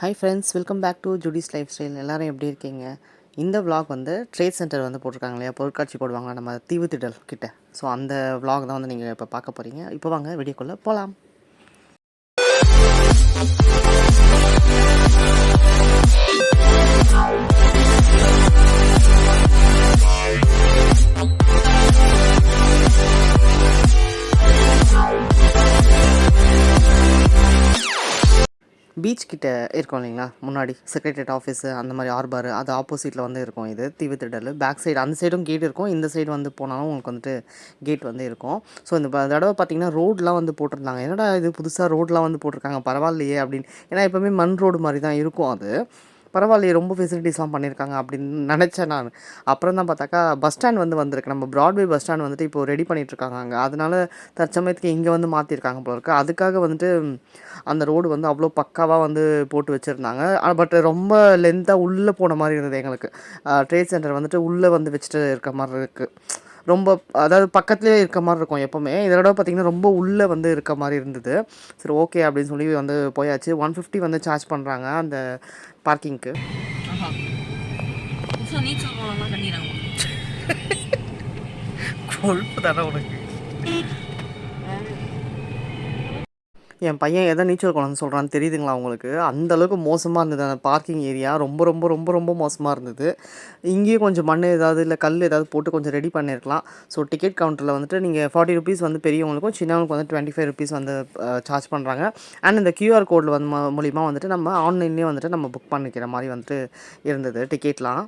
Hi friends welcome back to Judy's lifestyle எல்லோரும் எப்படி இருக்கீங்க? இந்த விளாக் வந்து ட்ரேட் சென்டர் வந்து போட்டிருக்காங்க இல்லையா? பொருட்காட்சி போடுவாங்க நம்ம தீவுத்திடல் கிட்ட. ஸோ அந்த விளாக் தான் வந்து நீங்கள் இப்போ பார்க்க போகிறீங்க இப்போ வாங்க வீடியோக்குள்ளே போகலாம் பீச் கிட்டே இருக்கும் இல்லைங்களா? முன்னாடி செக்ரட்டரியேட் ஆஃபீஸு அந்த மாதிரி ஆர்பார் அது ஆப்போசிட்டில் வந்து இருக்கும் இது தீவுத்திடல் பேக் சைடு அந்த சைடும் கேட் இருக்கும். இந்த சைடு வந்து போனாலும் உங்களுக்கு வந்துட்டு கேட் வந்து இருக்கும். ஸோ இந்த தடவை பார்த்திங்கன்னா ரோட்லாம் வந்து போட்டிருந்தாங்க. என்னடா இது புதுசாக ரோட்லாம் வந்து போட்டிருக்காங்க? பரவாயில்லையே அப்படின்னு. ஏன்னா எப்போவுமே மண் ரோடு மாதிரி தான் இருக்கும் அது. பரவாயில்லையே ரொம்ப ஃபெசிலிட்டிஸ்லாம் பண்ணியிருக்காங்க அப்படின்னு நினச்சேன் நான். அப்புறம் தான் பார்த்தாக்கா பஸ் ஸ்டாண்ட் வந்து வந்திருக்கு. நம்ம ப்ராட்வே பஸ் ஸ்டாண்ட் வந்துட்டு இப்போ ரெடி பண்ணிகிட்ருக்காங்க அங்கே. அதனால தற்சமயத்துக்கு இங்கே வந்து மாற்றிருக்காங்க போல இருக்குது அதுக்காக வந்துட்டு அந்த ரோடு வந்து அவ்வளோ பக்காவாக வந்து போட்டு வச்சுருந்தாங்க. பட் ரொம்ப லென்த்தாக உள்ளே போன மாதிரி இருந்தது எங்களுக்கு. ட்ரேட் சென்டர் வந்துட்டு உள்ளே வந்து வச்சுட்டு இருக்க மாதிரி இருக்குது ரொம்ப அதாவது பக்கத்துலேயே இருக்க மாதிரி இருக்கும் எப்போவுமே. இதோட பார்த்தீங்கன்னா ரொம்ப உள்ளே வந்து இருக்க மாதிரி இருந்தது. சரி ஓகே அப்படின்னு சொல்லி வந்து போயாச்சு. ஒன் ஃபிஃப்டி வந்து சார்ஜ் பண்ணுறாங்க அந்த பார்க்கிங்க்கு கொழுப்பு தானே உனக்கு. என் பையன் எதை நீச்சல் குளம்னு சொல்கிறான்னு தெரியுதுங்களா உங்களுக்கு? அந்தளவுக்கு மோசமாக இருந்தது. அந்த பார்க்கிங் ஏரியா ரொம்ப ரொம்ப ரொம்ப ரொம்ப மோசமாக இருந்தது. இங்கேயும் கொஞ்சம் மண் ஏதாவது இல்லை கல் ஏதாவது போட்டு கொஞ்சம் ரெடி பண்ணியிருக்கலாம் ஸோ டிக்கெட் கவுண்டரில் வந்துட்டு நீங்கள் ஃபார்ட்டி ருபீஸ் வந்து பெரியவங்களுக்கும் சின்னவங்களுக்கு வந்து டுவெண்ட்டி ஃபைவ் ருபீஸ் வந்து சார்ஜ் பண்ணுறாங்க அண்ட் இந்த கியூஆர் கோடில் வந்து மூலிமா வந்துட்டு நம்ம ஆன்லைன்லேயே வந்துட்டு நம்ம புக் பண்ணிக்கிற மாதிரி வந்துட்டு இருந்தது டிக்கெட்லாம்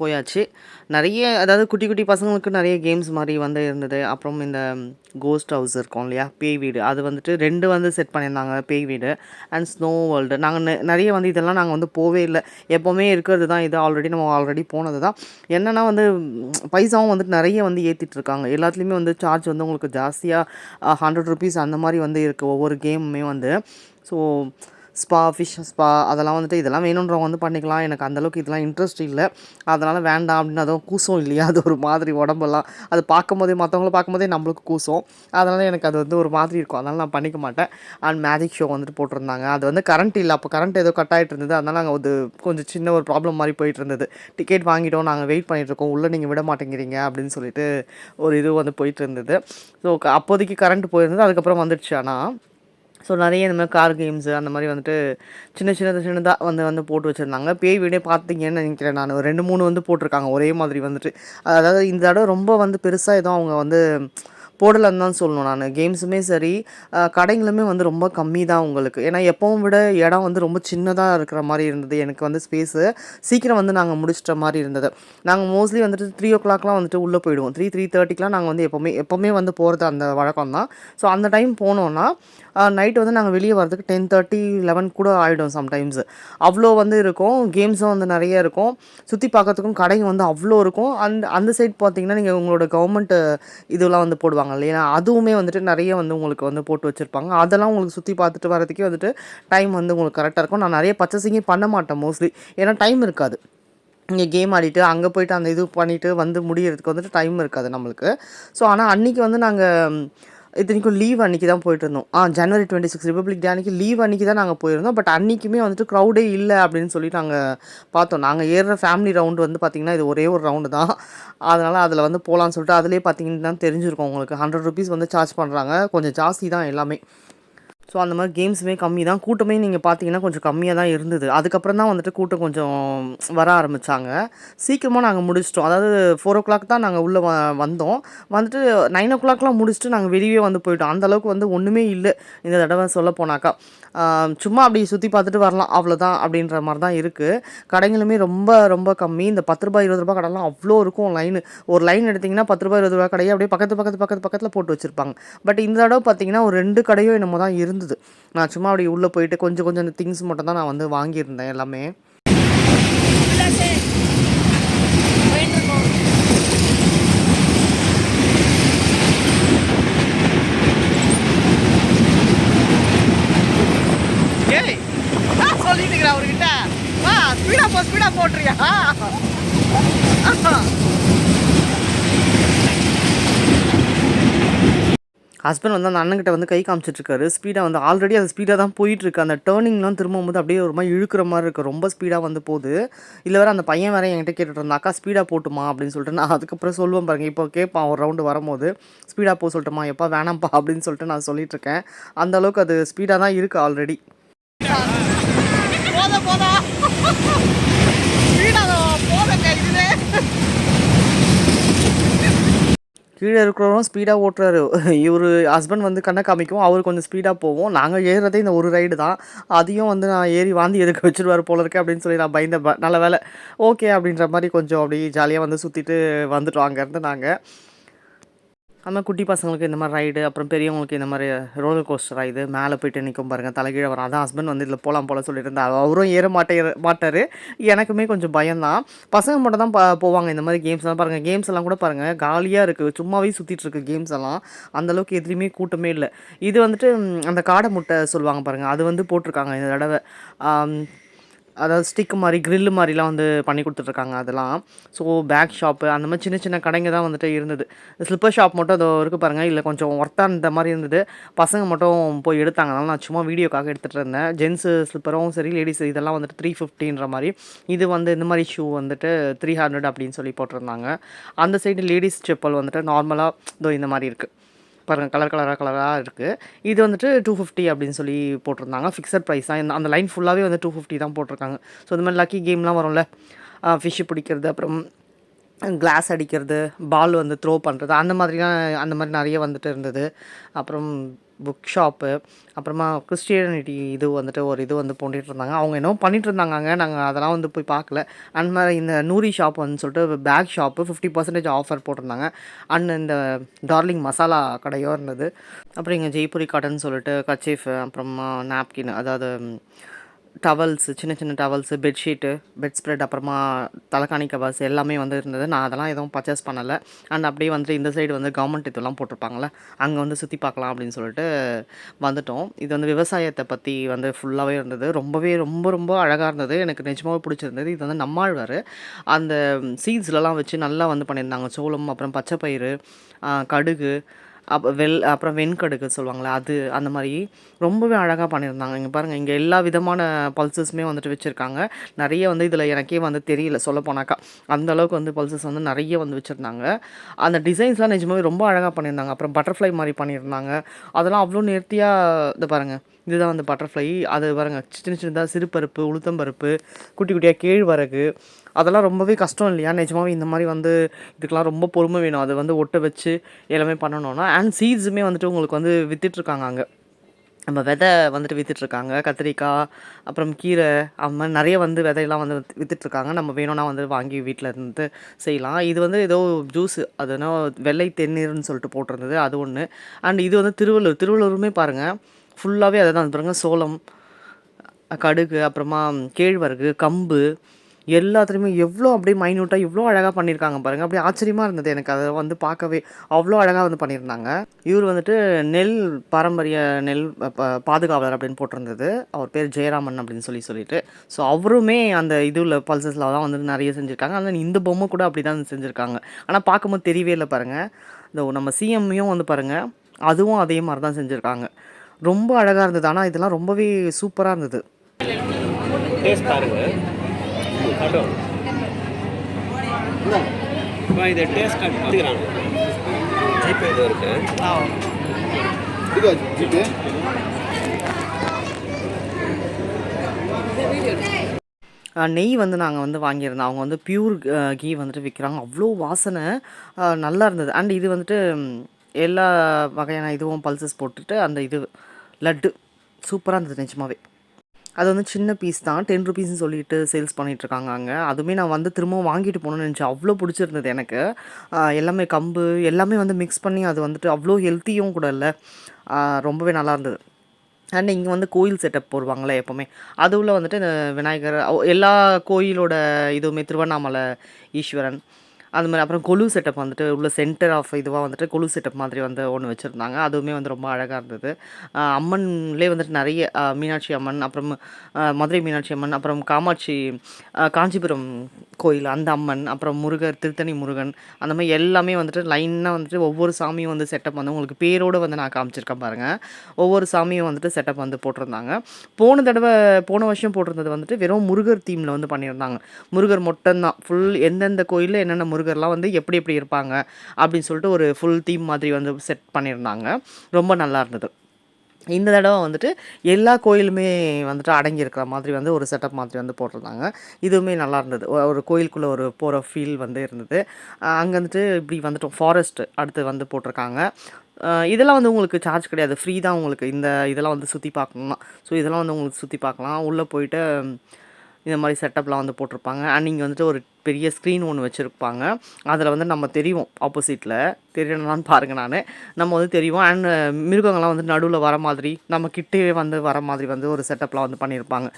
போயாச்சு. நிறைய அதாவது குட்டி குட்டி பசங்களுக்கு நிறைய கேம்ஸ் மாதிரி வந்து இருந்தது. அப்புறம் இந்த கோஸ்ட் ஹவுஸ் இருக்கும் இல்லையா? பேய் வீடு. அது வந்துட்டு ரெண்டு வந்து செட் பண்ணியிருந்தாங்க பேய் வீடு அண்ட் ஸ்னோ வேர்ல்டு நாங்கள் நிறைய வந்து இதெல்லாம் நாங்கள் வந்து போவே இல்லை. எப்போவுமே இருக்கிறது தான் இது. ஆல்ரெடி நம்ம ஆல்ரெடி போனது தான். என்னென்னா வந்து பைசாவும் வந்துட்டு நிறைய வந்து ஏற்றிட்டு இருக்காங்க. எல்லாத்துலேயுமே வந்து சார்ஜ் வந்து உங்களுக்கு ஜாஸ்தியாக ஹண்ட்ரட் ருபீஸ் அந்த மாதிரி வந்து இருக்குது ஒவ்வொரு கேமுமே வந்து. ஸோ ஸ்பா ஃபிஷ் ஸ்பா அதெல்லாம் வந்துட்டு இதெல்லாம் வேணுன்றவங்க வந்து பண்ணிக்கலாம். எனக்கு அந்தளவுக்கு இதெல்லாம் இன்ட்ரெஸ்ட் இல்லை. அதனால் வேண்டாம் அப்படின்னு அதுவும் கூசம் இல்லையா? அது ஒரு மாதிரி உடம்பெல்லாம். அது பார்க்கும்போதே மற்றவங்கள பார்க்கும்போதே நம்மளுக்கு கூசம். அதனால் எனக்கு அது வந்து ஒரு மாதிரி இருக்கும். அதனால் நான் பண்ணிக்க மாட்டேன். அண்ட் மேஜிக் ஷோ வந்துட்டு போட்டிருந்தாங்க. அது வந்து கரண்ட் இல்லை. அப்போ கரண்ட் ஏதோ கட் ஆகிட்டு இருந்தது. அதனால் நாங்கள் அது கொஞ்சம் சின்ன ஒரு ப்ராப்ளம் மாதிரி போயிட்டு இருந்தது. டிக்கெட் வாங்கிட்டோம். நாங்கள் வெயிட் பண்ணிகிட்ருக்கோம் இருக்கோம். உள்ளே நீங்கள் விட மாட்டேங்கிறீங்க அப்படின்னு சொல்லிட்டு ஒரு இது வந்து போயிட்டு இருந்தது. ஸோ அப்போதைக்கு கரண்ட் போயிருந்தது. அதுக்கப்புறம் வந்துடுச்சு. ஆனால் ஸோ நிறைய இந்த மாதிரி கார் கேம்ஸு அந்த மாதிரி வந்துட்டு சின்ன சின்னது சின்னதாக வந்து வந்து போட்டு வச்சுருந்தாங்க. பேய் வீடே பார்த்தீங்கன்னு நினைக்கிறேன் நான். ஒரு ரெண்டு மூணு வந்து போட்டிருக்காங்க ஒரே மாதிரி வந்துட்டு. அதாவது இந்த தடவை ரொம்ப வந்து பெருசாக எதுவும் அவங்க வந்து போடலன்னு தான் சொல்லணும் நான். கேம்ஸுமே சரி கடைங்களுமே வந்து ரொம்ப கம்மி தான் உங்களுக்கு. ஏன்னா எப்பவும் விட இடம் வந்து ரொம்ப சின்னதாக இருக்கிற மாதிரி இருந்தது. எனக்கு வந்து ஸ்பேஸு சீக்கிரம் வந்து நாங்கள் முடிச்சிட்ட மாதிரி இருந்தது. நாங்கள் மோஸ்ட்லி வந்துட்டு த்ரீ ஓ கிளாக்லாம் வந்துட்டு உள்ளே போயிடுவோம். த்ரீ த்ரீ தேர்ட்டிக்கெலாம் நாங்கள் வந்து எப்போவுமே எப்போவுமே வந்து போகிறது அந்த வழக்கம் தான் ஸோ அந்த டைம் போனோன்னா நைட் வந்து நாங்கள் வெளியே வரதுக்கு டென் தேர்ட்டி லெவன் கூட ஆகிடும் சம்டைம்ஸ் அவ்வளோ வந்து இருக்கும். கேம்ஸும் வந்து நிறைய இருக்கும். சுற்றி பார்க்கறதுக்கும் கடைங்க வந்து அவ்வளோ இருக்கும். அந்த அந்த சைட் பார்த்தீங்கன்னா நீங்கள் உங்களோட கவர்மெண்ட் இதெல்லாம் வந்து போடுவாங்க இல்லையா? அதுவுமே வந்துட்டு நிறைய வந்து உங்களுக்கு வந்து போட்டு வச்சுருப்பாங்க. அதெல்லாம் உங்களுக்கு சுற்றி பார்த்துட்டு வரதுக்கே வந்துட்டு டைம் வந்து உங்களுக்கு கரெக்டாக இருக்கும். நான் நிறைய பர்ச்சேசிங்கே பண்ண மாட்டேன் மோஸ்ட்லி ஏன்னா டைம் இருக்காது. இங்கே கேம் ஆடிட்டு அங்கே போயிட்டு அந்த இது பண்ணிவிட்டு வந்து முடியறதுக்கு வந்துட்டு டைம் இருக்காது நம்மளுக்கு. ஸோ ஆனால் அன்றைக்கி வந்து நாங்கள் இத்தனைக்கும் லீவ் அன்றைக்கி தான் போயிட்டு இருந்தோம் ஆ January twenty six republic day அன்றைக்கி லீவ் அன்றைக்கி தான் நாங்கள் போயிருந்தோம். பட் அன்றைக்குமே வந்துட்டு க்ரௌடே இல்லை அப்படின்னு சொல்லி நாங்கள் பார்த்தோம். நாங்கள் ஏறுற ஃபேமிலி ரவுண்டு வந்து பார்த்திங்கன்னா இது ஒரே ஒரு ரவுண்டு தான். அதனால் அதில் வந்து போகலான்னு சொல்லிட்டு அதிலே தான் தெரிஞ்சுருக்கும் உங்களுக்கு. ஹண்ட்ரட் ருபீஸ் வந்து சார்ஜ் பண்ணுறாங்க கொஞ்சம் ஜாஸ்தி தான் எல்லாமே. ஸோ அந்த மாதிரி கேம்ஸுமே கம்மி தான். கூட்டமே நீங்கள் பார்த்தீங்கன்னா கொஞ்சம் கம்மியாக தான் இருந்தது. அதுக்கப்புறம் தான் வந்துட்டு கூட்டம் கொஞ்சம் வர ஆரம்பித்தாங்க சீக்கிரமாக நாங்கள் முடிச்சிட்டோம். அதாவது ஃபோர் ஓ கிளாக் தான் நாங்கள் உள்ளே வ வந்தோம். வந்துட்டு நைன் ஓ கிளாக்லாம் முடிச்சுட்டு நாங்கள் வெளியே வந்து போயிட்டோம். அந்தளவுக்கு வந்து ஒன்றுமே இல்லை. இந்த தடவை சொல்ல போனாக்கா. சும்மா அப்படி சுற்றி பார்த்துட்டு வரலாம். அவ்வளோதான் அப்படின்ற மாதிரி தான் இருக்குது கடைங்களுமே ரொம்ப ரொம்ப கம்மி. இந்த பத்து ரூபாய் இருபது ரூபாய் கடைலாம் அவ்வளோ இருக்கும் லைன் ஒரு லைன் எடுத்திங்கன்னா பத்து ரூபாய் இருபது ரூபாய் கடையை அப்படியே பக்கத்து பக்கத்து பக்கத்து பக்கத்தில் போட்டு வச்சுருப்பாங்க. பட் இந்த தடவை பார்த்தீங்கன்னா ஒரு ரெண்டு கடையோ என்னமோ தான் இருந்து இருந்தது. நான் சும்மா அப்படி உள்ளே போயிட்டு கொஞ்சம் கொஞ்சம் அந்த திங்ஸ் மட்டும் தான் நான் வந்து வாங்கியிருந்தேன் எல்லாமே. சொல்லிட்டு இருக்கோம் அவர்கிட்ட. வா ஸ்பீடா போ ஸ்பீடா போட்டுறியா ஹஸ்பண்ட் வந்து அந்த அண்ணன்கிட்ட வந்து கை காமிச்சிட்ருக்காரு. ஸ்பீடாக வந்து ஆல்ரெடி அந்த ஸ்பீடாக தான் போயிட்டுருக்கு அந்த டேர்னிங்லாம் திரும்பும் போது அப்படியே ஒரு மாதிரி இழுக்கிற மாதிரி இருக்குது ரொம்ப ஸ்பீடாக வந்து போகுது. இல்லை வேறு அந்த பையன் வேறு என்கிட்ட கேட்டுட்டு இருந்தாக்கா ஸ்பீடாக போட்டுமா? அப்படின்னு சொல்லிட்டு நான் அதுக்கப்புறம் சொல்லுவேன் பாருங்க. இப்போ கேட்பான் ஒரு ரவுண்டு வரும்போது ஸ்பீடாக போக சொல்லட்டுமா? எப்பா வேணாம்ப்பா அப்படின்னு சொல்லிட்டு நான் சொல்லிட்டு இருக்கேன் அந்த அளவுக்கு அது ஸ்பீடாக தான் இருக்குது ஆல்ரெடி போத போதா ஸ்பீடாக போதங்க இதுவே கீழே இருக்கிறவரும் ஸ்பீடாக ஓட்டுறாரு. இவர் ஹஸ்பண்ட் வந்து கண்ணை காமிக்கும் அவர் கொஞ்சம் ஸ்பீடாக போவோம் நாங்கள் ஏறுறதே இந்த ஒரு ரைடு தான். அதையும் வந்து நான் ஏறி வாந்தி எதுக்கு வச்சுருவார் போல இருக்கு அப்படின்னு சொல்லி நான் பயந்த நல்ல வேலை ஓகே அப்படின்ற மாதிரி கொஞ்சம் அப்படியே ஜாலியாக வந்து சுற்றிட்டு வந்துட்டோம் அங்கேருந்து நாங்கள் அந்த குட்டி பசங்களுக்கு இந்த மாதிரி ரைடு அப்புறம் பெரியவங்களுக்கு இந்த மாதிரி ரோலர் கோஸ்டர் ரைடு மேலே போயிட்டு நிற்கும் பாருங்கள் தலைகீழ வரும். அதான் ஹஸ்பண்ட் வந்து இதில் போகலாம் போல சொல்லிட்டு அவரும் ஏற மாட்டே மாட்டார். எனக்குமே கொஞ்சம் பயம்தான். பசங்க மட்டும் தான் போவாங்க இந்த மாதிரி கேம்ஸ்லாம் பாருங்கள் கேம்ஸ் எல்லாம் கூட பாருங்கள் காலியாக இருக்குது சும்மாவே சுற்றிட்டு இருக்கு கேம்ஸ் எல்லாம். அந்தளவுக்கு எதுலேயுமே கூட்டமே இல்லை. இது வந்துட்டு அந்த காடை முட்டை சொல்லுவாங்க பாருங்கள் அது வந்து போட்டிருக்காங்க இந்த தடவை. அதாவது ஸ்டிக் மாதிரி க்ரில்லு மாதிரிலாம் வந்து பண்ணி கொடுத்துட்ருக்காங்க அதெல்லாம். ஸோ பேக் ஷாப்பு அந்த மாதிரி சின்ன சின்ன கடைங்க தான் வந்துட்டு இருந்தது. ஸ்லிப்பர் ஷாப் மட்டும் அதோ இருக்குது பாருங்கள் இல்லை கொஞ்சம் ஒர்த்தாக இருந்த மாதிரி இருந்தது. பசங்க மட்டும் போய் எடுத்தாங்க. அதனால் நான் சும்மா வீடியோக்காக எடுத்துகிட்டு இருந்தேன். ஜென்ஸு ஸ்லிப்பரும் சரி லேடிஸ் இதெல்லாம் வந்துட்டு த்ரீ ஃபிஃப்டின்ற மாதிரி. இது வந்து இந்த மாதிரி ஷூ வந்துட்டு த்ரீ ஹண்ட்ரட் அப்படின்னு சொல்லி போட்டிருந்தாங்க. அந்த சைடு லேடிஸ் செப்பல் வந்துட்டு நார்மலாக இதோ இந்த மாதிரி இருக்குது பாருங்கள் கலர் கலராக கலராக இருக்குது இது வந்துட்டு டூ ஃபிஃப்டி அப்படின்னு சொல்லி போட்டிருந்தாங்க. ஃபிக்ஸட் ப்ரைஸ் தான். இந்த- அந்த லைன் ஃபுல்லாகவே வந்து டூ ஃபிஃப்டி தான் போட்டிருக்காங்க. ஸோ இந்த மாதிரி லக்கி கேம்லாம் வரும்ல. ஃபிஷ்ஷு பிடிக்கிறது அப்புறம் கிளாஸ் அடிக்கிறது பால் வந்து த்ரோ பண்ணுறது அந்த மாதிரிலாம் அந்த மாதிரி நிறைய வந்துட்டு இருந்தது. அப்புறம் புக் ஷாப்பு அப்புறமா கிறிஸ்டியானிட்டி இது வந்துட்டு ஒரு இது வந்து பண்ணிகிட்டு இருந்தாங்க அவங்க என்னவோ பண்ணிகிட்டு இருந்தாங்க நாங்கள் அதெல்லாம் வந்து போய் பார்க்கல அண்ட் மாதிரி இந்த நூரி ஷாப் வந்து சொல்லிட்டு bag shop fifty percentage offer போட்டிருந்தாங்க. அண்ட் இந்த டார்லிங் மசாலா கடையோ இருந்தது. அப்புறம் இங்கே ஜெய்புரி கடைன்னு சொல்லிட்டு கச்சீஃப் அப்புறமா நாப்கின் அதாவது டவல்ஸ் சின்ன சின்ன டவல்ஸு பெட்ஷீட்டு பெட் ஸ்ப்ரெட் அப்புறமா தலைகாணி கவர்ஸ் எல்லாமே வந்து இருந்தது நான் அதெல்லாம் எதுவும் பர்ச்சேஸ் பண்ணலை. அண்ட் அப்படியே வந்துட்டு இந்த சைடு வந்து கவர்மெண்ட் இதெல்லாம் போட்டிருப்பாங்களே அங்கே வந்து சுற்றி பார்க்கலாம் அப்படின்னு சொல்லிட்டு வந்துட்டோம். இது வந்து விவசாயத்தை பற்றி வந்து ஃபுல்லாகவே இருந்தது. ரொம்பவே ரொம்ப ரொம்ப அழகாக இருந்தது. எனக்கு நிஜமாகவே பிடிச்சிருந்தது. இது வந்து நம்மாழ்வார். அந்த சீட்ஸ்லலாம் வச்சு நல்லா வந்து பண்ணியிருந்தாங்க. சோளம் அப்புறம் பச்சை பயிறு கடுகு அப்போ வெள் அப்புறம் வெண்கடுகு சொல்லுவாங்களே அது அந்த மாதிரி ரொம்பவே அழகாக பண்ணியிருந்தாங்க. இங்கே பாருங்கள் இங்கே எல்லா விதமான பல்சஸுமே வந்துட்டு வச்சுருக்காங்க. நிறைய வந்து இதில் எனக்கே வந்து தெரியல சொல்ல போனாக்கா அந்த அளவுக்கு வந்து பல்சஸ் வந்து நிறைய வந்து வச்சுருந்தாங்க. அந்த டிசைன்ஸ்லாம் நிஜமாவே ரொம்ப அழகாக பண்ணியிருந்தாங்க. அப்புறம் பட்டர்ஃப்ளை மாதிரி பண்ணியிருந்தாங்க. அதெல்லாம் அவ்வளோ நேர்த்தியாக இதை பாருங்கள் இதுதான் வந்து பட்டர்ஃப்ளை அது பாருங்க சின்ன சின்னதாக சிறுபருப்பு உளுத்தம்பருப்பு குட்டி குட்டியாக கேழ்வரகு. அதெல்லாம் ரொம்பவே கஷ்டம் இல்லையா? நிஜமாவே இந்த மாதிரி வந்து இதுக்கெலாம் ரொம்ப பொறுமை வேணும். அதை வந்து ஒட்ட வச்சு எல்லாமே பண்ணணும்னா அண்ட் சீட்ஸுமே வந்துட்டு உங்களுக்கு வந்து விற்றுட்ருக்காங்க அங்கே. நம்ம விதை வந்துட்டு விற்றுட்ருக்காங்க கத்திரிக்காய் அப்புறம் கீரை அந்த மாதிரி நிறைய வந்து விதையெல்லாம் வந்து விற்றுட்ருக்காங்க நம்ம வேணும்னா வந்து வாங்கி வீட்டில் இருந்து செய்யலாம். இது வந்து ஏதோ ஜூஸு அது என்ன வெள்ளை தென்னீர்னு சொல்லிட்டு போட்டிருந்தது. அது ஒன்று அண்ட் இது வந்து திருவள்ளூர் திருவள்ளூருமே பாருங்கள் ஃபுல்லாகவே அதை தான். பாருங்கள் சோளம் கடுகு அப்புறமா கேழ்வரகு கம்பு எல்லாத்துலேயுமே எவ்வளோ அப்படியே மைன்யூட்டாக எவ்வளோ அழகாக பண்ணியிருக்காங்க பாருங்கள் அப்படியே ஆச்சரியமாக இருந்தது எனக்கு. அதை வந்து பார்க்கவே அவ்வளோ அழகாக வந்து பண்ணியிருந்தாங்க. இவர் வந்துட்டு நெல் பாரம்பரிய நெல் பாதுகாவலர் அப்படின்னு போட்டிருந்தது. அவர் பேர் ஜெயராமன் அப்படின்னு சொல்லி சொல்லிட்டு. ஸோ அவருமே அந்த இதுல பல்சஸில் தான் வந்து நிறைய செஞ்சுருக்காங்க. ஆனால் இந்த பொம்மை கூட அப்படி தான் செஞ்சுருக்காங்க. ஆனால் பார்க்கும்போது தெரியவே இல்லை பாருங்கள் இந்த நம்ம சிஎம்மையும் வந்து பாருங்கள் அதுவும் அதே மாதிரி தான் செஞ்சுருக்காங்க. ரொம்ப அழகாக இருந்தது. ஆனால் இதெல்லாம் ரொம்பவே சூப்பராக இருந்தது. நெய் வந்து நாங்கள் வந்து வாங்கியிருந்தோம். அவங்க வந்து பியூர் கீ வந்துட்டு விற்கிறாங்க அவ்வளோ வாசனை நல்லா இருந்தது. அண்ட் இது வந்துட்டு எல்லா வகையான இதுவும் பல்சஸ் போட்டுட்டு அந்த இது லட்டு. சூப்பராக இருந்தது நிஜமாவே. அது வந்து சின்ன பீஸ் தான். டென் ருபீஸ்னு சொல்லிட்டு சேல்ஸ் பண்ணிகிட்ருக்காங்க இருக்காங்க அங்கே. அதுவுமே நான் வந்து திரும்பவும் வாங்கிட்டு போகணும்னு நினச்சேன். அவ்வளோ பிடிச்சிருந்தது எனக்கு. எல்லாமே கம்பு எல்லாமே வந்து மிக்ஸ் பண்ணி அது வந்துட்டு அவ்வளோ ஹெல்த்தியும் கூட இல்லை. ரொம்பவே நல்லா இருந்தது. அண்ட் இங்கே வந்து கோயில் செட்டப் போடுவாங்களே எப்போவுமே. அதுவில் வந்துட்டு இந்த விநாயகர் எல்லா கோயிலோட இதுவுமே திருவண்ணாமலை ஈஸ்வரன் அது மாதிரி அப்புறம் கொலு செட்டப் வந்துட்டு உள்ள சென்டர் ஆஃப் இதுவாக வந்துட்டு கொலு செட்டப் மாதிரி வந்து ஒன்று வச்சுருந்தாங்க. அதுவுமே வந்து ரொம்ப அழகாக இருந்தது. அம்மன்லேயே வந்துட்டு நிறைய மீனாட்சி அம்மன் அப்புறம் மதுரை மீனாட்சி அம்மன் அப்புறம் காமாட்சி காஞ்சிபுரம் கோயில் அந்த அம்மன் அப்புறம் முருகர் திருத்தணி முருகன் அந்த மாதிரி எல்லாமே வந்துட்டு லைனாக வந்துட்டு ஒவ்வொரு சாமியும் வந்து செட்டப் வந்து உங்களுக்கு பேரோடு வந்து நான் காமிச்சிருக்கேன் பாருங்கள் ஒவ்வொரு சாமியும் வந்துட்டு செட்டப் வந்து போட்டிருந்தாங்க. போன தடவை போன வருஷம் போட்டிருந்தது வந்துட்டு வெறும் முருகர் தீமில் வந்து பண்ணியிருந்தாங்க. முருகர் மட்டும்தான். ஃபுல் எந்தெந்த கோயிலில் என்னென்ன முருகர்லாம் வந்து எப்படி எப்படி இருப்பாங்க அப்படின்னு சொல்லிட்டு ஒரு ஃபுல் தீம் மாதிரி வந்து செட் பண்ணியிருந்தாங்க. ரொம்ப நல்லா இருந்தது. இந்த தடவை வந்துட்டு எல்லா கோயிலுமே வந்துட்டு அடங்கியிருக்கிற மாதிரி வந்து ஒரு செட்டப் மாதிரி வந்து போட்டிருந்தாங்க. இதுவுமே நல்லா இருந்தது. ஒரு கோயிலுக்குள்ளே ஒரு போகிற ஃபீல் வந்து இருந்தது. அங்கே வந்துட்டு இப்படி வந்துட்டு ஃபாரஸ்ட் அடுத்து வந்து போட்டிருக்காங்க. இதெல்லாம் வந்து உங்களுக்கு சார்ஜ் கிடையாது. ஃப்ரீ தான் உங்களுக்கு. இந்த இதெல்லாம் வந்து சுற்றி பார்க்கணும்னா. ஸோ இதெல்லாம் வந்து உங்களுக்கு சுற்றி பார்க்கலாம். உள்ளே போயிட்டு இந்த மாதிரி செட்டப்லாம் வந்து போட்டிருப்பாங்க. அண்ட் இங்கே வந்துட்டு ஒரு பெரிய ஸ்க்ரீன் ஒன்று வச்சுருப்பாங்க. அதில் வந்து நம்ம தெரியும் ஆப்போசிட்டில் தெரியணும்னு பாருங்கள் நான். நம்ம வந்து தெரியும் அண்ட் மிருகங்கள்லாம் வந்து நடுவில் வர மாதிரி நம்ம கிட்டே வந்து வர மாதிரி வந்து ஒரு செட்டப்லாம் வந்து பண்ணியிருப்பாங்க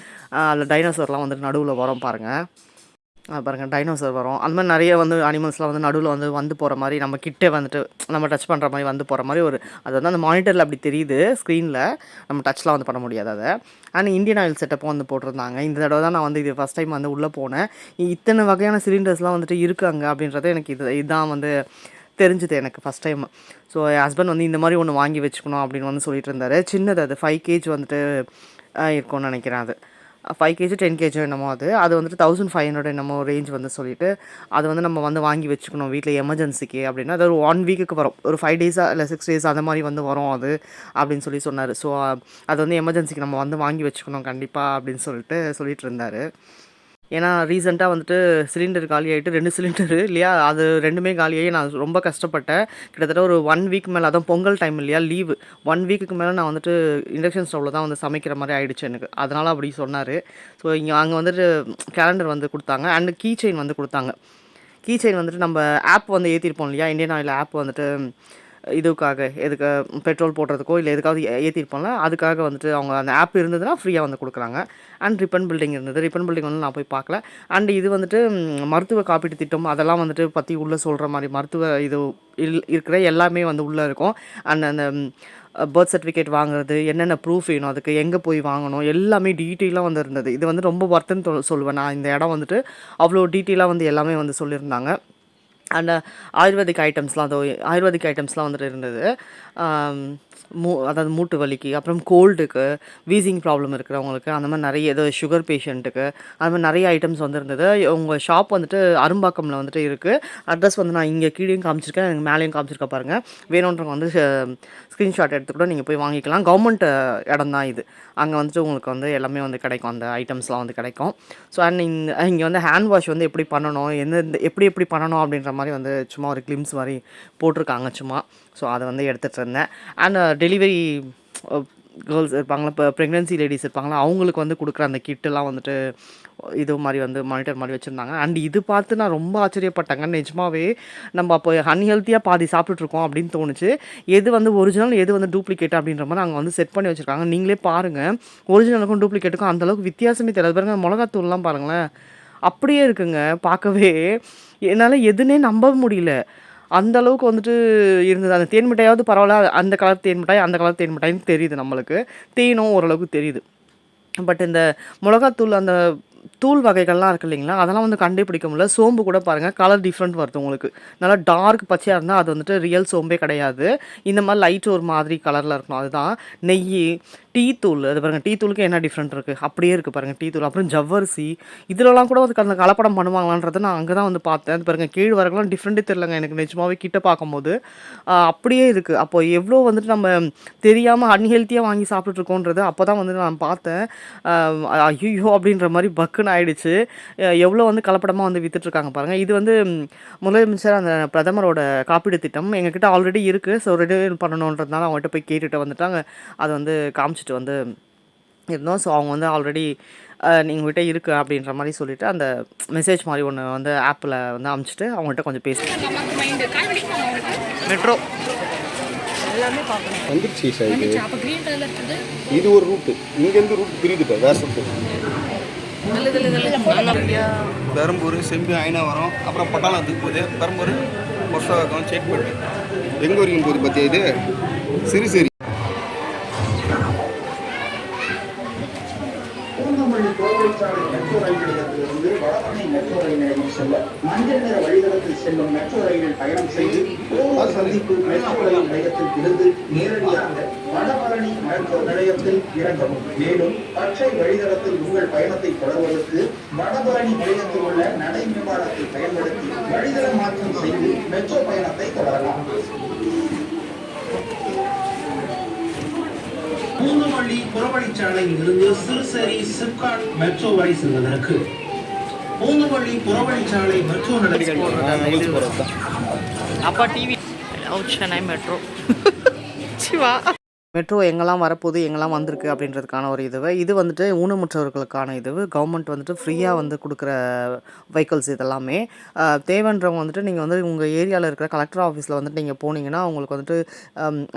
அதில் டைனோசர்லாம் வந்துட்டு நடுவில் வரோம் பாருங்கள் பாருங்கள் டைனோசர் வரும். அந்த மாதிரி நிறைய வந்து அனிமல்ஸ்லாம் வந்து நடுவில் வந்து வந்து போகிற மாதிரி நம்ம கிட்டே வந்துட்டு நம்ம டச் பண்ணுற மாதிரி வந்து போகிற மாதிரி ஒரு அது வந்து அந்த மானிட்டரில் அப்படி தெரியுது ஸ்க்ரீனில் நம்ம டச்லாம் வந்து பண்ண முடியாது அதை. அண்ட் இந்தியன் ஆயில் செட்டப்பும் வந்து போட்டிருந்தாங்க. இந்த தடவை தான் நான் வந்து இது ஃபஸ்ட் டைம் வந்து உள்ளே போனேன். இத்தனை வகையான சிலிண்டர்ஸ்லாம் வந்துட்டு இருக்காங்க அப்படின்றத எனக்கு இது இதுதான் வந்து தெரிஞ்சுது எனக்கு ஃபஸ்ட் டைம் ஸோ என் ஹஸ்பண்ட் வந்து இந்த மாதிரி ஒன்று வாங்கி வச்சுக்கணும் அப்படின்னு வந்து சொல்லிட்டு இருந்தாரு. சின்னது அது ஃபைவ் கேஜ் வந்துட்டு இருக்கும்னு நினைக்கிறேன் அது. ஃபைவ் கேஜி டென் கேஜி என்னமோ அது. அது வந்துட்டு தௌசண்ட் ஃபைவ் ஹண்ட்ரட் என்னமோ ரேஞ்ச் வந்து சொல்லிட்டு அது வந்து நம்ம வந்து வாங்கி வச்சுக்கணும் வீட்டில் எமர்ஜென்சிக்கு அப்படின்னா அது ஒரு ஒன் வீக்குக்கு வரும். ஒரு ஃபைவ் டேஸாக இல்லை சிக்ஸ் டேஸ் அந்த மாதிரி வந்து வரும் அது அப்படின்னு சொல்லி சொன்னார். ஸோ அது வந்து எமர்ஜென்சிக்கு நம்ம வந்து வாங்கி வச்சுக்கணும் கண்டிப்பாக அப்படின்னு சொல்லிட்டு சொல்லிட்டு இருந்தார். ஏன்னா ரீசெண்டாக வந்துட்டு சிலிண்டர் காலி ஆகிட்டு ரெண்டு சிலிண்டரு இல்லையா? அது ரெண்டுமே காலியாகி நான் ரொம்ப கஷ்டப்பட்டேன். கிட்டத்தட்ட ஒரு ஒன் வீக் மேலே அதான் பொங்கல் டைம் இல்லையா லீவு ஒன் வீக்குக்கு மேலே நான் வந்துட்டு இண்டக்ஷன் ஸ்டவ்வில் தான் வந்து சமைக்கிற மாதிரி ஆகிடுச்சு எனக்கு. அதனால் அப்படி சொன்னார். ஸோ இங்கே அங்கே வந்துட்டு கேலண்டர் வந்து கொடுத்தாங்க. அண்டு கீ செயின் வந்து கொடுத்தாங்க. கீ செயின் வந்துட்டு நம்ம ஆப் வந்து ஏற்றிருப்போம் இல்லையா? இந்தியன் ஆயில் ஆப் வந்துட்டு இதுக்காக எதுக்கு பெட்ரோல் போடுறதுக்கோ இல்லை எதுக்காவது ஏ- அதுக்காக வந்துட்டு அவங்க அந்த ஆப் இருந்ததுன்னா ஃப்ரீயாக வந்து கொடுக்குறாங்க. அண்ட் ரிப்பன் பில்டிங் இருந்தது. ரிப்பன் பில்டிங் வந்து நான் போய் பார்க்கல. அண்ட் இது வந்துட்டு மருத்துவ காப்பீட்டு திட்டம் அதெல்லாம் வந்துட்டு பற்றி உள்ளே சொல்கிற மாதிரி மருத்துவ இது இல்- இருக்கிற எல்லாமே வந்து உள்ளே இருக்கும். அண்ட் அந்த பர்த் சர்டிஃபிகேட் வாங்குறது என்னென்ன ப்ரூஃப் வேணும் அதுக்கு எங்கே போய் வாங்கணும் எல்லாமே டீட்டெயிலாக வந்து இருந்தது. இது வந்து ரொம்ப ஒர்த்துன்னு சொல்லுவேன். நான் இந்த இடம் வந்துட்டு அவ்வளோ டீட்டெயிலாக வந்து எல்லாமே வந்து சொல்லியிருந்தாங்க. அந்த ஆயுர்வேதிக் ஐட்டம்ஸ்லாம் அது ஆயுர்வேதிக் ஐட்டம்ஸ்லாம் வந்துட்டு இருந்தது. மூ அதாவது மூட்டு வலிக்கு அப்புறம் கோல்டுக்கு வீசிங் ப்ராப்ளம் இருக்கிறவங்களுக்கு அந்த மாதிரி நிறைய ஏதோ சுகர் பேஷண்ட்டுக்கு அந்த மாதிரி நிறைய ஐட்டம்ஸ் வந்து இருந்தது உங்கள் ஷாப் வந்துட்டு அரும்பாக்கமில் வந்துட்டு இருக்குது அட்ரஸ் வந்து நான் இங்கே கீழேயும் காமிச்சிருக்கேன் எனக்கு மேலேயும் காமிச்சிருக்க பாருங்கள் வேணுன்றவங்க வந்து ஸ்க்ரீன்ஷாட் எடுத்து கூட நீங்கள் போய் வாங்கிக்கலாம். கவர்மெண்ட் இடம் தான் இது. அங்கே வந்துட்டு உங்களுக்கு வந்து எல்லாமே வந்து கிடைக்கும். அந்த ஐட்டம்ஸ்லாம் வந்து கிடைக்கும். ஸோ அண்ட் இங்கே வந்து ஹேண்ட் வாஷ் வந்து எப்படி பண்ணணும்? எந்தெந்த எப்படி எப்படி பண்ணணும் அப்படின்ற மாதிரி வந்து சும்மா ஒரு கிளிம்ஸ் மாதிரி போட்டிருக்காங்க சும்மா. ஸோ அதை வந்து எடுத்துகிட்டு இருந்தேன். அண்ட் டெலிவரி கேர்ள்ஸ் இருப்பாங்களா இப்போ ப்ரெக்னென்சி லேடிஸ் இருப்பாங்களா அவங்களுக்கு வந்து கொடுக்குற அந்த கிட்டெல்லாம் வந்துட்டு இது மாதிரி வந்து மானிட்டர் மாதிரி வச்சுருந்தாங்க. அண்ட் இது பார்த்து நான் ரொம்ப ஆச்சரியப்பட்டேங்க. நிஜமாவே நம்ம அப்போ அன்ஹெல்த்தியாக பாதி சாப்பிட்டுட்ருக்கோம் அப்படின்னு தோணுச்சு. எது வந்து ஒரிஜினல் எது வந்து டூப்ளிகேட் அப்படின்ற மாதிரி அங்கே வந்து செட் பண்ணி வச்சுருக்காங்க. நீங்களே பாருங்கள் ஒரிஜினலுக்கும் டூப்ளிகேட்டுக்கும் அந்தளவுக்கு வித்தியாசமே தெரியாது. பாருங்கள் மிளகாத்தூள்லாம் பாருங்களேன். அப்படியே இருக்குங்க பார்க்கவே. என்னால் எதுனே நம்ப முடியல. அந்த அளவுக்கு வந்துட்டு இருந்தது. அந்த தேன் மிட்டாயாவது பரவாயில்ல அந்த கலர் தேன் மிட்டாய் அந்த கலர் தேன் மிட்டாயின்னு தெரியுது நம்மளுக்கு. தேனும் ஓரளவுக்கு தெரியுது. பட் இந்த மிளகாத்தூள் அந்த தூள் வகைகள்லாம் இருக்கு இல்லைங்களா அதெல்லாம் வந்து கண்டுபிடிக்க முடியல. சோம்பு கூட பாருங்கள் கலர் டிஃப்ரெண்ட் வருது உங்களுக்கு. நல்லா டார்க் பச்சையாக இருந்தால் அது வந்துட்டு ரியல் சோம்பே கிடையாது. இந்த மாதிரி லைட் ஒரு மாதிரி கலரில் இருக்கணும். அதுதான் நெய் டீ தூள் அது பாருங்கள் டீ தூளுக்கு என்ன டிஃப்ரெண்ட் இருக்குது அப்படியே இருக்குது பாருங்கள் டீ தூள். அப்புறம் ஜவ்வரிசி. இதுலலாம் கூட அதுக்கு அந்த கலப்படம் பண்ணுவாங்களான்றதை நான் அங்கே தான் வந்து பார்த்தேன். அது பாருங்கள் கீழ் வரக்கெல்லாம் டிஃப்ரெண்ட்டே தெரிலங்க எனக்கு நிஜமாவே கிட்ட பார்க்கும்போது. அப்படியே இருக்குது அப்போ எவ்வளோ வந்துட்டு நம்ம தெரியாமல் அன்ஹெல்த்தியாக வாங்கி சாப்பிட்டுருக்கோன்றது அப்போ தான் வந்து நான் பார்த்தேன். ஐயோ அப்படின்ற மாதிரி பக்குன்னு ஆயிடுச்சு. எவ்வளோ வந்து கலப்படமாக வந்து விற்றுட்ருக்காங்க பாருங்கள் இது வந்து முதலமைச்சர் அந்த பிரதமரோட காப்பீடு திட்டம் எங்ககிட்ட ஆல்ரெடி இருக்குது ஸோ ரெடி பண்ணணுன்றதுனால அவங்ககிட்ட போய் கேட்டுட்டு வந்துட்டாங்க. அதை வந்து காமிச்சிட்டு வந்து இருந்தோம். ஸோ அவங்க வந்து ஆல்ரெடி நீங்கள்கிட்ட இருக்குது அப்படின்ற மாதிரி சொல்லிட்டு அந்த மெசேஜ் மாதிரி ஒன்று வந்து ஆப்பில் வந்து அமுச்சிட்டு அவங்ககிட்ட கொஞ்சம் பேசி மெட்ரோ வந்துருச்சு சார் இது. ஒரு ரூட்டு இங்கேருந்து ரூட் பிரியுது இப்போ வேற ரூட்டு பெரம்பூர் செம்பி ஐநாவரம் அப்புறம் பட்டாளத்துக்கு போகுது. பெரம்பூர் பொர்ஷவாக்கம் சேட்பட்டு எங்கே வரைக்கும் போகுது பார்த்தியா இது? சிறு சரி பூந்தமல்லி கோவில்சாலை மெட்ரோ ரயில் நிலையத்திலிருந்து வடபழனி மெட்ரோ ரயில் நிலையம் செல்ல மஞ்சள் நிற வழித்தடத்தில் செல்லும் மெட்ரோ ரயிலில் பயணம் செய்து கோவூர் சந்திப்பு மெட்ரோ ரயில் நிலையத்தில் இருந்து நேரடியாக வடபழனி மெட்ரோ நிலையத்தில் இறங்கவும். மேலும் பச்சை வழித்தடத்தில் உங்கள் பயணத்தை தொடர்வதற்கு வடபழனி நிலையத்தில் உள்ள நடை மேம்பாலத்தை பயன்படுத்தி வழிதள மாற்றம் செய்து மெட்ரோ பயணத்தை தொடரலாம். பூந்தமல்லி புறவழிச்சாலையில் இருந்து சிறுசேரி சிப்காட் மெட்ரோ வரை செல்வதற்கு. பூந்தமல்லி புறவழிச்சாலை மெட்ரோ நிலையம் அப்பா TV Chennai metro Siva. Metro எங்கெல்லாம் வரப்போகுது எங்கெல்லாம் வந்திருக்கு அப்படின்றதுக்கான ஒரு இதுவு. இது வந்துட்டு ஊனமுற்றவர்களுக்கான இதுவு. கவர்மெண்ட் வந்துட்டு ஃப்ரீயாக வந்து கொடுக்குற வெஹிக்கல்ஸ் இதெல்லாமே. தேவைன்றவங்க வந்துட்டு நீங்கள் வந்து உங்கள் ஏரியாவில் இருக்கிற கலெக்டர் ஆஃபீஸில் வந்துட்டு நீங்கள் போனீங்கன்னா உங்களுக்கு வந்துட்டு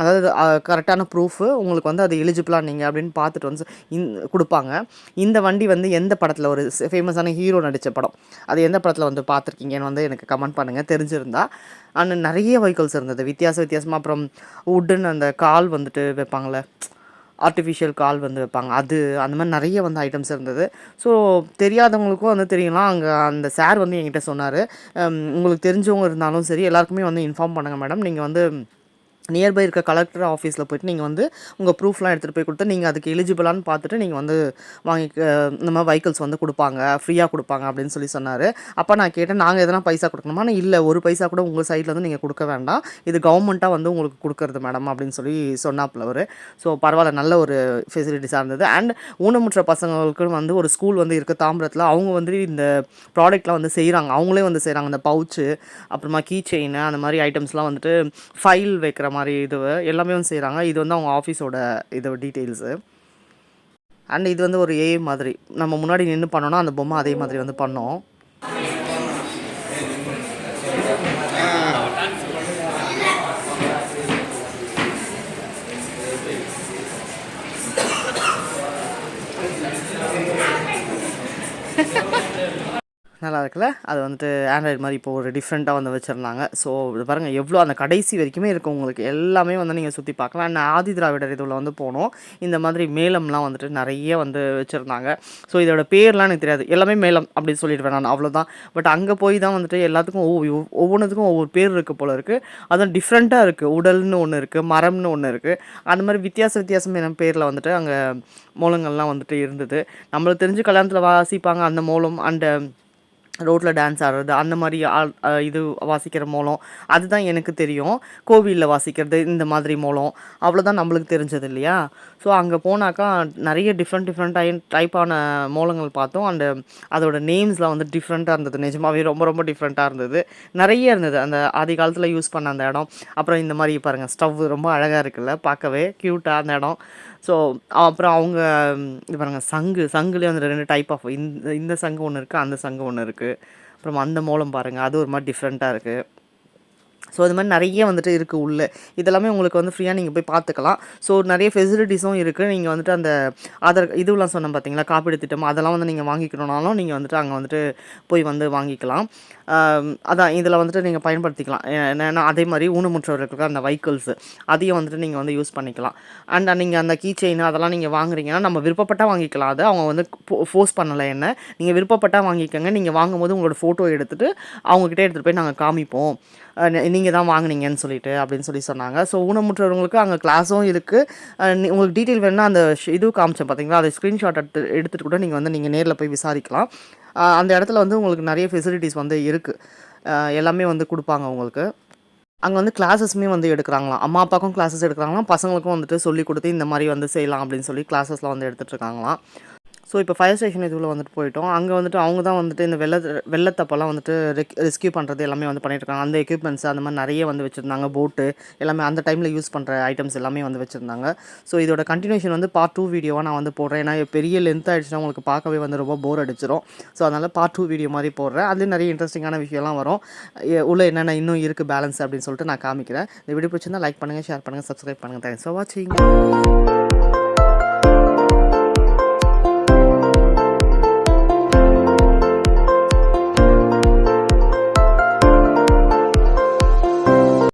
அதாவது கரெக்டான ப்ரூஃபு உங்களுக்கு வந்து அது எலிஜிபிளாக நீங்கள் அப்படின்னு பார்த்துட்டு வந்து இந் கொடுப்பாங்க. இந்த வண்டி வந்து எந்த படத்தில் ஒரு ஃபேமஸான ஹீரோ நடித்த படம்? அது எந்த படத்தில் வந்து பார்த்துருக்கீங்கன்னு வந்து எனக்கு கமெண்ட் பண்ணுங்கள் தெரிஞ்சிருந்தால் அண்ட் நிறைய வெஹிக்கல்ஸ் இருந்தது. வித்தியாச வித்தியாசமாக அப்புறம் உட்டுன்னு அந்த கால் வந்துட்டு வைப்பாங்களே ஆர்டிஃபிஷியல் கால் வந்து வைப்பாங்க. அது அந்த மாதிரி நிறைய வந்து ஐட்டம்ஸ் இருந்தது. ஸோ தெரியாதவங்களுக்கும் வந்து தெரியலாம் அங்கே அந்த சார் வந்து என்கிட்ட சொன்னார். உங்களுக்கு தெரிஞ்சவங்க இருந்தாலும் சரி எல்லாருக்குமே வந்து இன்ஃபார்ம் பண்ணுங்கள் மேடம் நீங்கள் வந்து நியர்பை இருக்க கலெக்டர் ஆஃபீஸில் போயிட்டு நீங்கள் வந்து உங்கள் ப்ரூஃப்லாம் எடுத்துகிட்டு போய் கொடுத்து நீங்கள் அதுக்கு எலிஜிபிளான்னு பார்த்துட்டு நீங்கள் வந்து வாங்கி இந்த மாதிரி வெஹிக்கல்ஸ் வந்து கொடுப்பாங்க ஃப்ரீயாக கொடுப்பாங்க அப்படின்னு சொல்லி சொன்னார். அப்போ நான் கேட்டேன் நாங்கள் எதனா பைசா கொடுக்கணுமா? ஆனால் இல்லை ஒரு பைசா கூட உங்கள் சைடில் வந்து நீங்கள் கொடுக்க வேண்டாம். இது கவர்மெண்ட்டாக வந்து உங்களுக்கு கொடுக்குறது மேடம் அப்படின்னு சொல்லி சொன்னாப்புல அவர். ஸோ பரவாயில்ல நல்ல ஒரு ஃபெசிலிட்டிஸாக இருந்தது. அண்ட் ஊனமுற்ற பசங்களுக்கு வந்து ஒரு ஸ்கூல் வந்து இருக்குது தாம்பரத்தில். அவங்க வந்து இந்த ப்ராடக்ட்லாம் வந்து செய்கிறாங்க அவங்களே வந்து செய்கிறாங்க இந்த பவுச்சு அப்புறமா கீ செயின் அந்த மாதிரி ஐட்டம்ஸ்லாம் வந்துட்டு ஃபைல் வைக்கிற மாதிரி இது எல்லாமே வந்து செய்கிறாங்க இது வந்து அவங்க ஆஃபீஸோட இது டீட்டெயில்ஸு அண்ட் இது வந்து ஒரு ஏஐ மாதிரி. நம்ம முன்னாடி நின்று பண்ணோன்னா அந்த பொம்மை அதே மாதிரி வந்து பண்ணோம். நல்லா இருக்குல்ல அது வந்துட்டு ஆண்ட்ராய்டு மாதிரி இப்போ ஒரு டிஃப்ரெண்ட்டாக வந்து வச்சுருந்தாங்க. ஸோ இது பாருங்கள் எவ்வளோ அந்த கடைசி வரைக்குமே இருக்கும் உங்களுக்கு. எல்லாமே வந்து நீங்கள் சுற்றி பார்க்கலாம். அண்ட் ஆதி திராவிடர் இதில் வந்து போனோம். இந்த மாதிரி மேளம்லாம் வந்துட்டு நிறைய வந்து வச்சுருந்தாங்க. ஸோ இதோட பேர்லாம் எனக்கு தெரியாது. எல்லாமே மேலம் அப்படின்னு சொல்லிடுவேன் நான் அவ்வளோதான். பட் அங்கே போய் தான் வந்துட்டு எல்லாத்துக்கும் ஒவ்வொ ஒவ்வொன்றுத்துக்கும் ஒவ்வொரு பேர் இருக்குது போல் இருக்குது அதுவும் டிஃப்ரெண்ட்டாக இருக்குது உடல்னு ஒன்று இருக்குது மரம்னு ஒன்று இருக்குது அந்த மாதிரி வித்தியாச வித்தியாசமான பேரில் வந்துட்டு அங்கே மூலங்கள்லாம் வந்துட்டு இருந்தது. நம்மளுக்கு தெரிஞ்சு கல்யாணத்தில் வாசிப்பாங்க அந்த மூலம் அண்டு ரோட்டில் டான்ஸ் ஆடுறது அந்த மாதிரி ஆள் இது வாசிக்கிற மூலம். அதுதான் எனக்கு தெரியும். கோவிலில் வாசிக்கிறது இந்த மாதிரி மூலம். அவ்வளோதான் நம்மளுக்கு தெரிஞ்சது இல்லையா? ஸோ அங்கே போனாக்கா நிறைய டிஃப்ரெண்ட் டிஃப்ரெண்ட் டைப்பான மூலங்கள் பார்த்தோம். அண்டு அதோட நேம்ஸ்லாம் வந்து டிஃப்ரெண்ட்டாக இருந்தது. நிஜமாவே ரொம்ப ரொம்ப டிஃப்ரெண்ட்டாக இருந்தது. நிறைய இருந்தது. அந்த ஆதி காலத்தில் யூஸ் பண்ண அந்த இடம். அப்புறம் இந்த மாதிரி பாருங்கள் ஸ்டவ் ரொம்ப அழகாக இருக்குல்ல பார்க்கவே க்யூட்டாக அந்த இடம். ஸோ அப்புறம் அவங்க இது பாருங்கள் சங்கு. சங்குலேயே வந்து ரெண்டு டைப் ஆஃப் இந்த இந்த சங்கு ஒன்று இருக்குது அந்த சங்கு ஒன்று இருக்குது அப்புறம் அந்த மூலம் பாருங்கள் அது ஒரு மாதிரி டிஃப்ரெண்ட்டாக இருக்குது ஸோ அது மாதிரி நிறைய வந்துட்டு இருக்குது உள்ளே. இதெல்லாமே உங்களுக்கு வந்து ஃப்ரீயாக நீங்கள் போய் பார்த்துக்கலாம் ஸோ நிறைய ஃபெசிலிட்டிஸும் இருக்குது நீங்கள் வந்துட்டு அந்த ஆதார் இதுவெலாம் சொன்னேன் பார்த்தீங்களா காப்பீடு திட்டம். அதெல்லாம் வந்து நீங்கள் வாங்கிக்கணுனாலும் நீங்கள் வந்துட்டு அங்கே வந்துட்டு போய் வந்து வாங்கிக்கலாம். அதான் இதில் வந்துட்டு நீங்கள் பயன்படுத்திக்கலாம். என்னென்னா அதே மாதிரி ஊனமுற்றவர்களுக்கு அந்த வைக்கிள்ஸு அதையும் வந்துட்டு நீங்கள் வந்து யூஸ் பண்ணிக்கலாம். அண்ட் நீங்கள் அந்த கீ செயின் அதெல்லாம் நீங்கள் வாங்குறீங்கன்னா நம்ம விருப்பப்பட்டால் வாங்கிக்கலாம். அது அவங்க வந்து ஃபோர்ஸ் பண்ணலை என்ன. நீங்கள் விருப்பப்பட்டால் வாங்கிக்கோங்க. நீங்கள் வாங்கும்போது உங்களோட ஃபோட்டோ எடுத்துகிட்டு அவங்கக்கிட்ட எடுத்துகிட்டு போய் நாங்கள் காமிப்போம். நீங்கள் தான் வாங்குனீங்கன்னு சொல்லிட்டு அப்படின்னு சொல்லி சொன்னாங்க. ஸோ ஊனமுற்றவர்களுக்கு அங்கே கிளாஸும் இருக்குது உங்களுக்கு டீட்டெயில் வேணுன்னா அந்த இது காமிச்சேன் பார்த்தீங்களா அதை ஸ்க்ரீன்ஷாட் எடுத்து எடுத்துகிட்டு கூட நீங்கள் வந்து நீங்கள் நேரில் போய் விசாரிக்கலாம். அந்த இடத்துல வந்து உங்களுக்கு நிறைய ஃபெசிலிட்டிஸ் வந்து இருக்குது எல்லாமே வந்து கொடுப்பாங்க உங்களுக்கு. அங்கே வந்து கிளாஸஸுமே வந்து எடுக்கிறாங்களாம். அம்மா அப்பாவுக்கும் கிளாஸஸ் எடுக்கிறாங்களாம். பசங்களுக்கும் வந்துட்டு சொல்லி கொடுத்து இந்த மாதிரி வந்து செய்யலாம் அப்படின்னு சொல்லி கிளாஸஸ்லாம் வந்து எடுத்துகிட்டு இருக்காங்களாம். ஸோ இப்போ ஃபயர் ஸ்டேஷன் இதுவில் வந்துட்டு போயிட்டோம். அங்கே வந்துட்டு அவங்க தான் வந்துட்டு இந்த வெள்ள வெள்ளத்தப்பெல்லாம் வந்துட்டு ரெக் ரெஸ்கியூ பண்ணுறது எல்லாமே வந்து பண்ணிட்டுருக்காங்க. அந்த எக்யூப்மெண்ட்ஸ் அந்த மாதிரி நிறைய வந்து வச்சுருந்தாங்க. போட்டு எல்லாமே அந்த டைமில் யூஸ் பண்ணுற ஐட்டம்ஸ் எல்லாமே வந்து வச்சுருந்தாங்க. ஸோ இதோட கண்டினியூஷன் வந்து பார்ட் டூ வீடியோவாக நான் வந்து போடுறேன். ஏன்னா பெரிய லென்த் ஆகிடுச்சுன்னா உங்களுக்கு பார்க்கவே வந்து ரொம்ப போர் அடிச்சிடும் ஸோ அதனால் பார்ட் டூ வீடியோ மாதிரி போடுறேன். அதுலேயும் நிறைய இன்ட்ரெஸ்டிங்கான விஷயம்லாம் வரும். உள்ளே உள்ள என்னென்ன இன்னும் இருக்குது பேலன்ஸ் அப்படின்னு சொல்லிட்டு நான் காமிக்கிறேன். இந்த வீடியோ பிடிச்சிருந்தா லைக் பண்ணுங்கள் ஷேர் பண்ணுங்கள் சப்ஸ்கிரைப் பண்ணுங்கள் தேங்க்ஸ் ஃபார் வாட்சிங்